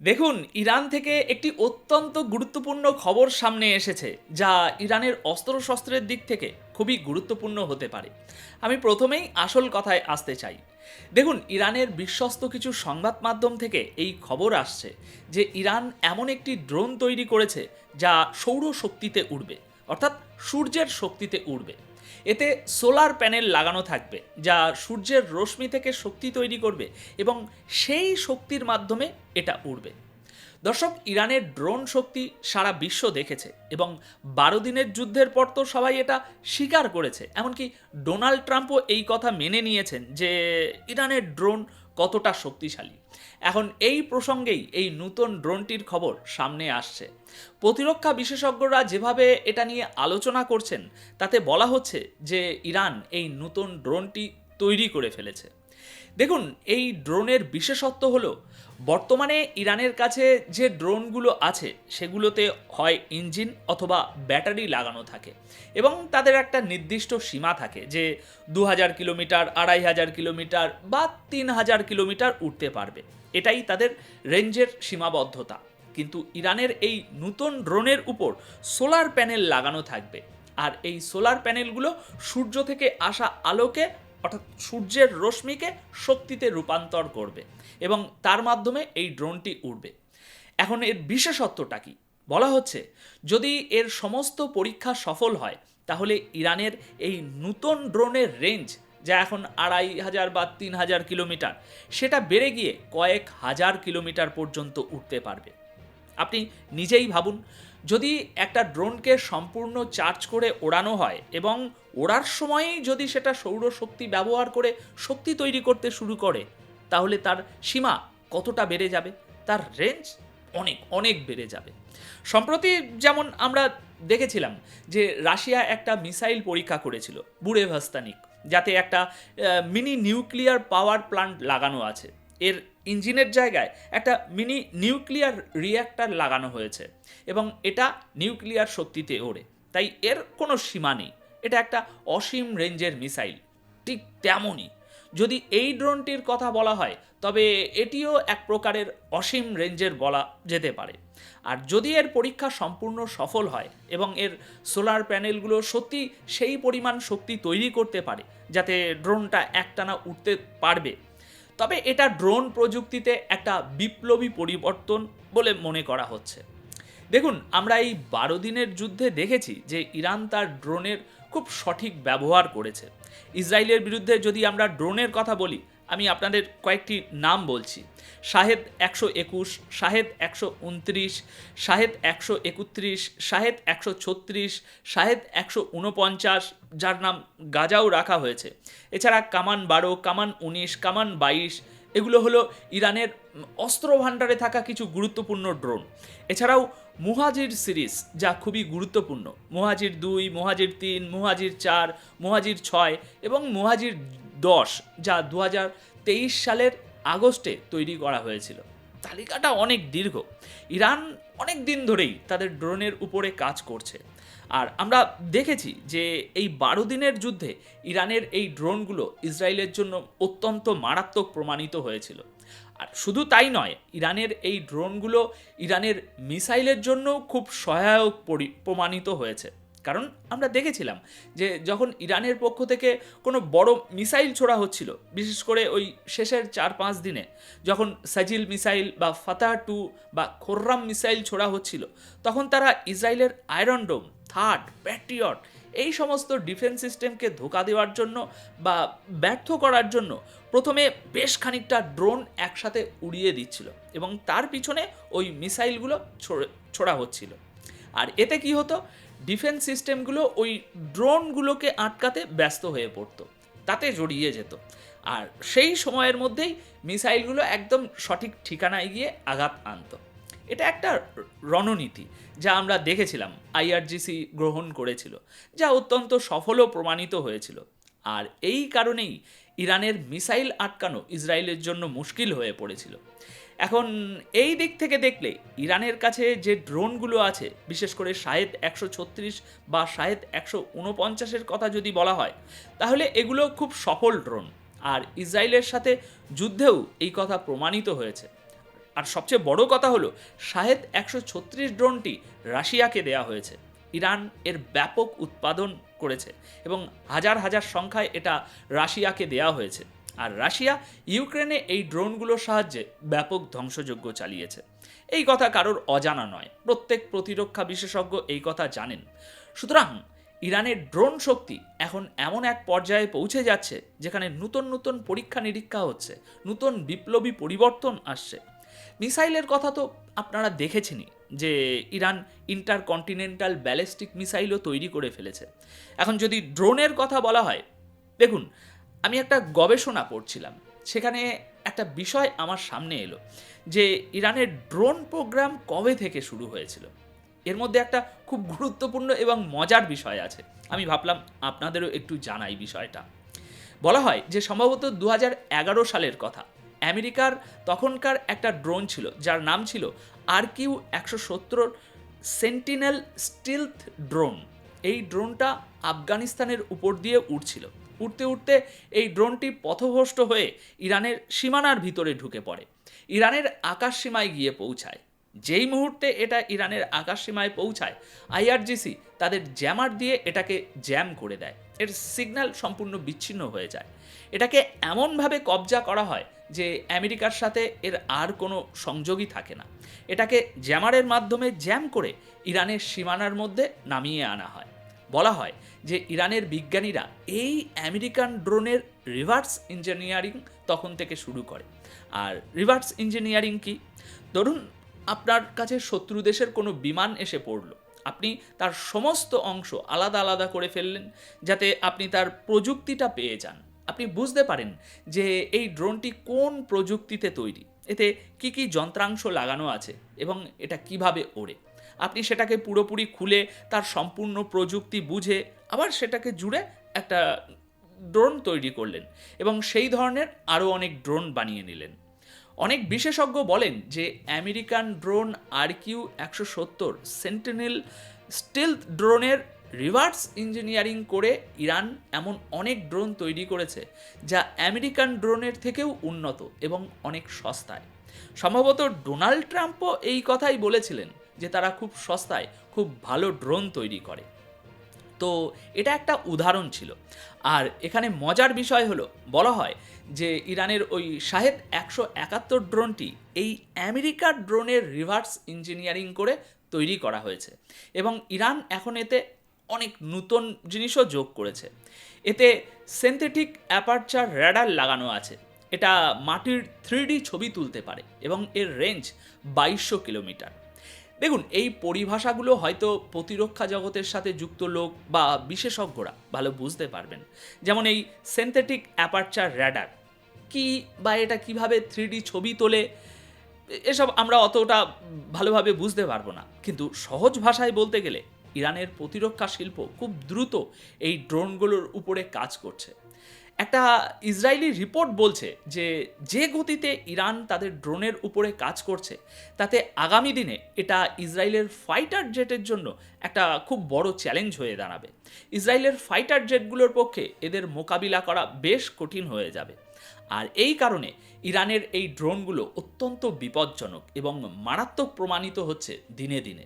দেখুন, ইরান থেকে একটি অত্যন্ত গুরুত্বপূর্ণ খবর সামনে এসেছে, যা ইরানের অস্ত্রশস্ত্রের দিক থেকে খুবই গুরুত্বপূর্ণ হতে পারে। আমি প্রথমেই আসল কথায় আসতে চাই। দেখুন, ইরানের বিশ্বস্ত কিছু সংবাদ মাধ্যম থেকে এই খবর আসছে যে ইরান এমন একটি ড্রোন তৈরি করেছে যা সৌর শক্তিতে উড়বে, অর্থাৎ সূর্যের শক্তিতে উড়বে। এতে সোলার প্যানেল লাগানো থাকবে, যা সূর্যের রশ্মি থেকে শক্তি তৈরি করবে এবং সেই শক্তির মাধ্যমে এটা উড়বে। দর্শক, ইরানের ড্রোন শক্তি সারা বিশ্ব দেখেছে এবং বারো দিনের যুদ্ধের পর তো সবাই এটা স্বীকার করেছে। এমনকি ডোনাল্ড ট্রাম্পও এই কথা মেনে নিয়েছেন যে ইরানের ড্রোন কতটা শক্তিশালী। এখন এই প্রসঙ্গেই এই নতুন ড্রোনটির খবর সামনে আসছে। প্রতিরক্ষা বিশেষজ্ঞরা যেভাবে এটা নিয়ে আলোচনা করছেন, তাতে বলা হচ্ছে যে ইরান এই নতুন ড্রোনটি তৈরি করে ফেলেছে। দেখুন, এই ড্রোনের বিশেষত্ব হলো, বর্তমানে ইরানের কাছে যে ড্রোনগুলো আছে, সেগুলোতে হয় ইঞ্জিন অথবা ব্যাটারি লাগানো থাকে এবং তাদের একটা নির্দিষ্ট সীমা থাকে যে দু হাজার কিলোমিটার, আড়াই হাজার কিলোমিটার বা তিন হাজার কিলোমিটার উঠতে পারবে। এটাই তাদের রেঞ্জের সীমাবদ্ধতা। কিন্তু ইরানের এই নতুন ড্রোনের উপর সোলার প্যানেল লাগানো থাকবে। আর এই সোলার প্যানেলগুলো সূর্য থেকে আসা আলোকে অর্থাৎ সূর্যের রশ্মিকে শক্তিতে রূপান্তর করবে এবং তার মাধ্যমে এই ড্রোনটি উড়বে। এখন এর বিশেষত্বটা কি? বলা হচ্ছে, যদি এর সমস্ত পরীক্ষা সফল হয়, তাহলে ইরানের এই নতুন ড্রোনের রেঞ্জ, যা এখন আড়াই হাজার বা তিন হাজার কিলোমিটার, সেটা বেড়ে গিয়ে কয়েক হাজার কিলোমিটার পর্যন্ত উঠতে পারবে। আপনি নিজেই ভাবুন যদি একটা ড্রোনকে সম্পূর্ণ চার্জ করে ওড়ানো হয় এবং ওড়ার সময়ই যদি সেটা সৌরশক্তি ব্যবহার করে শক্তি তৈরি করতে শুরু করে, তাহলে তার সীমা কতটা বেড়ে যাবে? তার রেঞ্জ অনেক অনেক বেড়ে যাবে। সম্প্রতি যেমন আমরা দেখেছিলাম যে রাশিয়া একটা মিসাইল পরীক্ষা করেছিল বুড়ে ভাস্তানিক যাতে একটা মিনি নিউক্লিয়ার পাওয়ার প্লান্ট লাগানো আছে। এর ইঞ্জিনের জায়গায় একটা মিনি নিউক্লিয়ার রিয়্যাক্টার লাগানো হয়েছে এবং এটা নিউক্লিয়ার শক্তিতে ওড়ে। তাই এর কোনো সীমা নেই। এটা একটা অসীম রেঞ্জের মিসাইল। ঠিক তেমনই। যদি এই ড্রোনটির কথা বলা হয়, তবে এটিও এক প্রকারের অসীম রেঞ্জের বলা যেতে পারে। আর যদি এর পরীক্ষা সম্পূর্ণ সফল হয় এবং এর সোলার প্যানেলগুলো সত্যি সেই পরিমাণ শক্তি তৈরি করতে পারে, যাতে ড্রোনটা একটানা উঠতে পারবে তবে এটা ড্রোন প্রযুক্তিতে একটা বিপ্লবী পরিবর্তন বলে মনে করা হচ্ছে। দেখুন, আমরা এই বারো দিনের যুদ্ধে দেখেছি যে ইরান তার ড্রোনের খুব সঠিক ব্যবহার করেছে। ইসরায়েলের বিরুদ্ধে যদি আমরা ড্রোনের কথা বলি আমি আপনাদের কয়েকটি নাম বলছি। শাহেদ একশো একুশ, শাহেদ একশো উনত্রিশ, শাহেদ একশো একত্রিশ, শাহেদ একশো ছত্রিশ, শাহেদ একশো উনপঞ্চাশ, যার নাম গাজাও রাখা হয়েছে। এছাড়া কামান বারো, কামান উনিশ, কামান বাইশ, এগুলো হলো ইরানের অস্ত্র ভাণ্ডারে থাকা কিছু গুরুত্বপূর্ণ ড্রোন। এছাড়াও মুহাজির সিরিজ, যা খুবই গুরুত্বপূর্ণ। মুহাজির দুই, মুহাজির তিন, মুহাজির চার, মুহাজির ছয় এবং মুহাজির দশ, যা দু সালের আগস্টে তৈরি করা হয়েছিল। তালিকাটা অনেক দীর্ঘ। ইরান অনেক দিন ধরেই তাদের ড্রোনের উপরে কাজ করছে। আর আমরা দেখেছি যে এই বারো দিনের যুদ্ধে ইরানের এই ড্রোনগুলো ইসরায়েলের জন্য অত্যন্ত মারাত্মক প্রমাণিত হয়েছিল। আর শুধু তাই নয়, ইরানের এই ড্রোনগুলো ইরানের মিসাইলের জন্য খুব সহায়ক প্রমাণিত হয়েছে। কারণ আমরা দেখেছিলাম যে যখন ইরানের পক্ষ থেকে কোনো বড় মিসাইল ছোড়া হচ্ছিল, বিশেষ করে ওই শেষের চার পাঁচ দিনে, যখন সাজিল মিসাইল বা ফাতাহ টু বা খোর্রাম মিসাইল ছোড়া হচ্ছিল, তখন তারা ইসরায়েলের আয়রন ডোম, থার্ড, প্যাট্রিয়ট, এই সমস্ত ডিফেন্স সিস্টেমকে ধোকা দেওয়ার জন্য বা ব্যর্থ করার জন্য প্রথমে বেশ খানিকটা ড্রোন একসাথে উড়িয়ে দিচ্ছিল এবং তার পিছনে ওই মিসাইলগুলো ছোড়া হচ্ছিল। আর এতে কি হতো? ডিফেন্স সিস্টেমগুলো ওই ড্রোনগুলোকে আটকাতে ব্যস্ত হয়ে পড়তো, তাতে জড়িয়ে যেত। আর সেই সময়ের মধ্যেই মিসাইলগুলো একদম সঠিক ঠিকানায় গিয়ে আঘাত আনত। এটা একটা রণনীতি যা আমরা দেখেছিলাম, আইআরজিসি গ্রহণ করেছিল, যা অত্যন্ত সফলও প্রমাণিত হয়েছিল। আর এই কারণেই ইরানের মিসাইল আটকানো ইসরায়েলের জন্য মুশকিল হয়ে পড়েছিল। এখন এই দিক থেকে দেখলে ইরানের কাছে যে ড্রোনগুলো আছে, বিশেষ করে শাহেদ একশো ছত্রিশ বা শাহেদ একশো উনপঞ্চাশের কথা যদি বলা হয়, তাহলে এগুলো খুব সফল ড্রোন। আর ইসরায়েলের সাথে যুদ্ধেও এই কথা প্রমাণিত হয়েছে। আর সবচেয়ে বড় কথা হলো শাহেদ একশো ছত্রিশ ড্রোনটি রাশিয়াকে দেয়া হয়েছে। ইরান এর ব্যাপক উৎপাদন করেছে এবং হাজার হাজার সংখ্যায় এটা রাশিয়াকে দেয়া হয়েছে। আর রাশিয়া ইউক্রেনে এই ড্রোনগুলোর সাহায্যে ব্যাপক ধ্বংসযজ্ঞ চালিয়েছে। এই কথা কারোর অজানা নয়। প্রত্যেক প্রতিরক্ষা বিশেষজ্ঞ এই কথা জানেন। সুতরাং ইরানের ড্রোন শক্তি এখন এমন এক পর্যায়ে পৌঁছে যাচ্ছে যেখানে নতুন নতুন পরীক্ষা নিরীক্ষা হচ্ছে, নতুন বিপ্লবী পরিবর্তন আসছে। মিসাইলের কথা তো আপনারা দেখেছেনই যে ইরান ইন্টারকন্টিনেন্টাল ব্যালিস্টিক মিসাইলও তৈরি করে ফেলেছে। এখন যদি ড্রোনের কথা বলা হয়, দেখুন আমি একটা গবেষণা পড়ছিলাম। সেখানে একটা বিষয় আমার সামনে এলো যে ইরানের ড্রোন প্রোগ্রাম কবে থেকে শুরু হয়েছিল। এর মধ্যে একটা খুব গুরুত্বপূর্ণ এবং মজার বিষয় আছে। আমি ভাবলাম আপনাদেরও একটু জানাই বিষয়টা। বলা হয় যে সম্ভবত দু হাজার এগারো সালের কথা। আমেরিকার তখনকার একটা ড্রোন ছিল, যার নাম ছিল আর কিউ একশো সত্তর সেন্টিনেল স্টিলথ ড্রোন। এই ড্রোনটা আফগানিস্তানের উপর দিয়ে উড়ছিল। উঠতে উঠতে এই ড্রোনটি পথভ্রষ্ট হয়ে ইরানের সীমানার ভিতরে ঢুকে পড়ে। ইরানের আকাশ সীমায় গিয়ে পৌঁছায়। যেই মুহূর্তে এটা ইরানের আকাশ সীমায় পৌঁছায় আইআরজিসি তাদের জ্যামার দিয়ে এটাকে জ্যাম করে দেয়। এর সিগন্যাল সম্পূর্ণ বিচ্ছিন্ন হয়ে যায়। এটাকে এমনভাবে কবজা করা হয় যে আমেরিকার সাথে এর আর কোনো সংযোগই থাকে না। এটাকে জ্যামারের মাধ্যমে জ্যাম করে ইরানের সীমানার মধ্যে নামিয়ে আনা হয়। বলা হয় যে ইরানের বিজ্ঞানীরা এই আমেরিকান ড্রোনের রিভার্স ইঞ্জিনিয়ারিং তখন থেকে শুরু করে। আর রিভার্স ইঞ্জিনিয়ারিং কি? ধরুন আপনার কাছে শত্রু দেশের কোনো বিমান এসে পড়ল। আপনি তার সমস্ত অংশ আলাদা আলাদা করে ফেললেন যাতে আপনি তার প্রযুক্তিটা পেয়ে যান। আপনি বুঝতে পারেন যে এই ড্রোনটি কোন প্রযুক্তিতে তৈরি। এতে কি কি যন্ত্রাংশ লাগানো আছে এবং এটা কীভাবে ওড়ে। আপনি সেটাকে পুরোপুরি খুলে তার সম্পূর্ণ প্রযুক্তি বুঝে আবার সেটাকে জুড়ে একটা ড্রোন তৈরি করলেন এবং সেই ধরনের আরও অনেক ড্রোন বানিয়ে নিলেন। অনেক বিশেষজ্ঞ বলেন যে আমেরিকান ড্রোন আর কিউ একশো সত্তর সেন্টিনেল স্টিলথ ড্রোনের রিভার্স ইঞ্জিনিয়ারিং করে ইরান এমন অনেক ড্রোন তৈরি করেছে যা আমেরিকান ড্রোনের থেকেও উন্নত এবং অনেক সস্তায়। সম্ভবত ডোনাল্ড ট্রাম্পও এই কথাই বলেছিলেন যে তারা খুব সস্তায় খুব ভালো ড্রোন তৈরি করে। তো এটা একটা উদাহরণ ছিল। আর এখানে মজার বিষয় হলো, বলা হয় যে ইরানের ওই শাহেদ একশো একাত্তর ড্রোনটি এই আমেরিকার ড্রোনের রিভার্স ইঞ্জিনিয়ারিং করে তৈরি করা হয়েছে। এবং ইরান এখন এতে অনেক নতুন জিনিসও যোগ করেছে। এতে সিনথেটিক অ্যাপারচার র্যাডার লাগানো আছে। এটা মাটির থ্রি ছবি তুলতে পারে এবং এর রেঞ্জ বাইশশো কিলোমিটার। দেখুন, এই পরিভাষাগুলো হয়তো প্রতিরক্ষা জগতের সাথে যুক্ত লোক বা বিশেষজ্ঞরা, ভালো বুঝতে পারবেন। যেমন এই সিনথেটিক অ্যাপারচার র্যাডার কি বা এটা কীভাবে থ্রি ছবি তোলে, এসব আমরা অতটা ভালোভাবে বুঝতে পারব না। কিন্তু সহজ ভাষায় বলতে গেলে, ইরানের প্রতিরক্ষা শিল্প খুব দ্রুত এই ড্রোনগুলোর উপরে কাজ করছে। একটা ইসরায়েলি রিপোর্ট বলছে যে যে গতিতে ইরান তাদের ড্রোনের উপরে কাজ করছে, তাতে আগামী দিনে এটা ইসরায়েলের ফাইটার জেটের জন্য একটা খুব বড় চ্যালেঞ্জ হয়ে দাঁড়াবে। ইসরায়েলের ফাইটার জেটগুলোর পক্ষে এদের মোকাবিলা করা বেশ কঠিন হয়ে যাবে। আর এই কারণে ইরানের এই ড্রোনগুলো অত্যন্ত বিপজ্জনক এবং মারাত্মক প্রমাণিত হচ্ছে দিনে দিনে।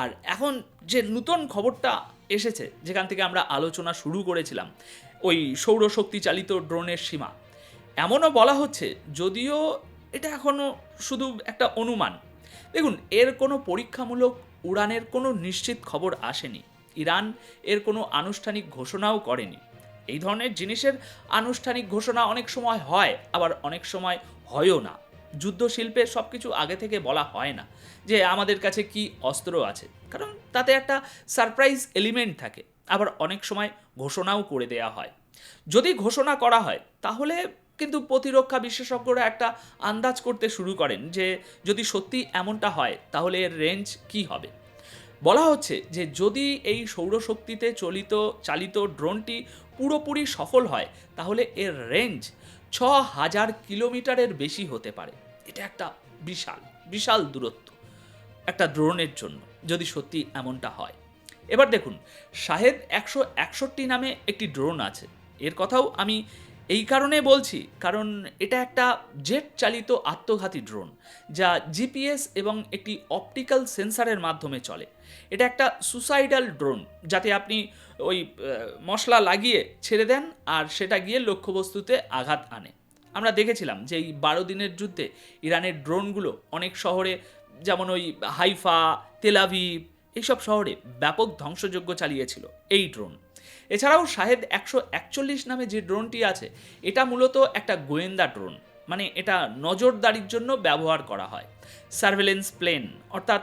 আর এখন যে নতুন খবরটা এসেছে, যেখান থেকে আমরা আলোচনা শুরু করেছিলাম ওই সৌরশক্তি চালিত ড্রোনের সীমা। এমনও বলা হচ্ছে যদিও এটা এখনও শুধু একটা অনুমান। দেখুন, এর কোনো পরীক্ষামূলক উড়ানের কোনো নিশ্চিত খবর আসেনি। ইরান এর কোনো আনুষ্ঠানিক ঘোষণাও করেনি। এই ধরনের জিনিসের আনুষ্ঠানিক ঘোষণা অনেক সময় হয়, আবার অনেক সময় হয়ও না। যুদ্ধ শিল্পে সব কিছু আগে থেকে বলা হয় না যে আমাদের কাছে কি অস্ত্র আছে। কারণ তাতে একটা সারপ্রাইজ এলিমেন্ট থাকে। আবার অনেক সময় ঘোষণাও করে দেয়া হয়। যদি ঘোষণা করা হয়, তাহলে কিন্তু প্রতিরক্ষা বিশেষজ্ঞরা একটা আন্দাজ করতে শুরু করেন যে যদি সত্যি এমনটা হয়, তাহলে এর রেঞ্জ কি হবে? বলা হচ্ছে যে যদি এই সৌরশক্তিতে চলিত, চালিত ড্রোনটি পুরোপুরি সফল হয়, তাহলে এর রেঞ্জ ছ হাজার কিলোমিটারের বেশি হতে পারে। এটা একটা বিশাল বিশাল দূরত্ব একটা ড্রোনের জন্য, যদি সত্যি এমনটা হয়। এবার দেখুন, শাহেদ একশো একষট্টি নামে একটি ড্রোন আছে। এর কথাও আমি এই কারণে বলছি, কারণ এটা একটা জেট চালিত আত্মঘাতী ড্রোন, যা জিপিএস এবং একটি অপটিক্যাল সেন্সারের মাধ্যমে চলে। এটা একটা সুসাইডাল ড্রোন, যাতে আপনি ওই মশলা লাগিয়ে ছেড়ে দেন আর সেটা গিয়ে লক্ষ্যবস্তুতে আঘাত আনে। আমরা দেখেছিলাম যে এই বারো দিনের যুদ্ধে ইরানের ড্রোনগুলো অনেক শহরে, যেমন ওই হাইফা তেলাভিভ এইসব শহরে ব্যাপক ধ্বংসযজ্ঞ চালিয়েছিল এই ড্রোন। এছাড়াও শাহেদ একশো একচল্লিশ নামে যে ড্রোনটি আছে, এটা মূলত একটা গোয়েন্দা ড্রোন মানে এটা নজরদারির জন্য ব্যবহার করা হয়। সার্ভেলেন্স প্লেন, অর্থাৎ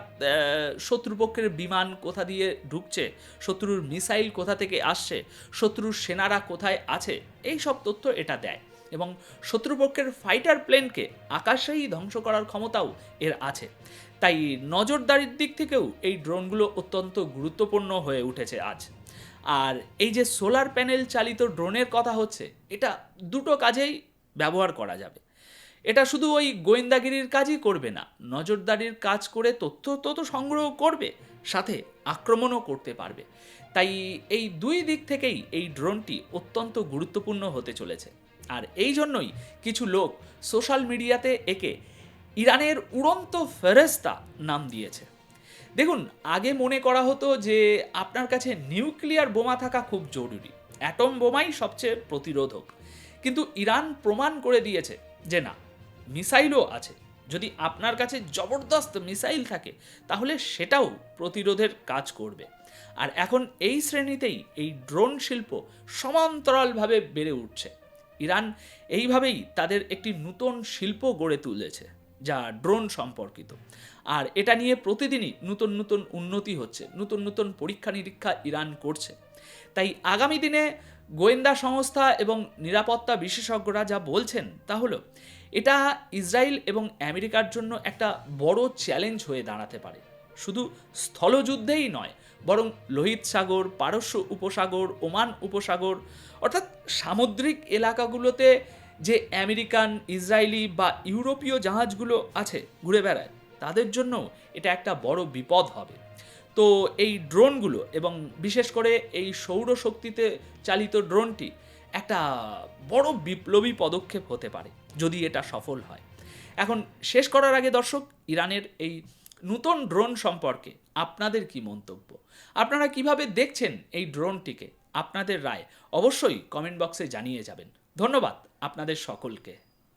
শত্রুপক্ষের বিমান কোথা দিয়ে ঢুকছে, শত্রুর মিসাইল কোথা থেকে আসছে, শত্রুর সেনারা কোথায় আছে এই সব তথ্য এটা দেয়। এবং শত্রুপক্ষের ফাইটার প্লেনকে আকাশেই ধ্বংস করার ক্ষমতাও এর আছে। তাই নজরদারির দিক থেকেও এই ড্রোনগুলো অত্যন্ত গুরুত্বপূর্ণ হয়ে উঠেছে আজ। আর এই যে সোলার প্যানেল চালিত ড্রোনের কথা হচ্ছে, এটা দুটো কাজেই ব্যবহার করা যাবে। এটা শুধু ওই গোয়েন্দাগিরির কাজই করবে না, নজরদারির কাজ করে তথ্য তো তো সংগ্রহ করবে, সাথে আক্রমণও করতে পারবে। তাই এই দুই দিক থেকেই এই ড্রোনটি অত্যন্ত গুরুত্বপূর্ণ হতে চলেছে। আর এই জন্যই কিছু লোক সোশ্যাল মিডিয়াতে একে ইরানের উড়ন্ত ফেরেস্তা নাম দিয়েছে। দেখুন, আগে মনে করা হতো যে আপনার কাছে নিউক্লিয়ার বোমা থাকা খুব জরুরি, অ্যাটম বোমাই সবচেয়ে প্রতিরোধক। কিন্তু ইরান প্রমাণ করে দিয়েছে যে না, মিসাইলও আছে। যদি আপনার কাছে জবরদস্ত মিসাইল থাকে, তাহলে সেটাও প্রতিরোধের কাজ করবে। আর এখন এই শ্রেণীতেই এই ড্রোন শিল্প সমান্তরালভাবে বেড়ে উঠছে। ইরান এইভাবেই তাদের একটি নতুন শিল্প গড়ে তুলেছে, যা ড্রোন সম্পর্কিত। আর এটা নিয়ে প্রতিদিনই নতুন নতুন উন্নতি হচ্ছে, নতুন নতুন পরীক্ষা নিরীক্ষা ইরান করছে। তাই আগামী দিনে গোয়েন্দা সংস্থা এবং নিরাপত্তা বিশেষজ্ঞরা যা বলছেন তা হলো, এটা ইসরায়েল এবং আমেরিকার জন্য একটা বড় চ্যালেঞ্জ হয়ে দাঁড়াতে পারে। শুধু স্থলযুদ্ধেই নয়, বরং লোহিত সাগর, পারস্য উপসাগর, ওমান উপসাগর অর্থাৎ সামুদ্রিক এলাকাগুলোতে যে আমেরিকান, ইসরায়েলি বা ইউরোপীয় জাহাজগুলো আছে ঘুরে বেড়ায়, তাদের জন্য এটা একটা বড় বিপদ হবে। তো এই ড্রোনগুলো এবং বিশেষ করে এই সৌরশক্তিতে চালিত ড্রোনটি একটা বড় বিপ্লবী পদক্ষেপ হতে পারে যদি এটা সফল হয়। এখন শেষ করার আগে দর্শক, ইরানের এই নতুন ড্রোন সম্পর্কে আপনাদের কি মন্তব্য? আপনারা কীভাবে দেখছেন এই ড্রোনটিকে? আপনাদের রায় অবশ্যই কমেন্ট বক্সে জানিয়ে যাবেন। ধন্যবাদ আপনাদের সকলকে।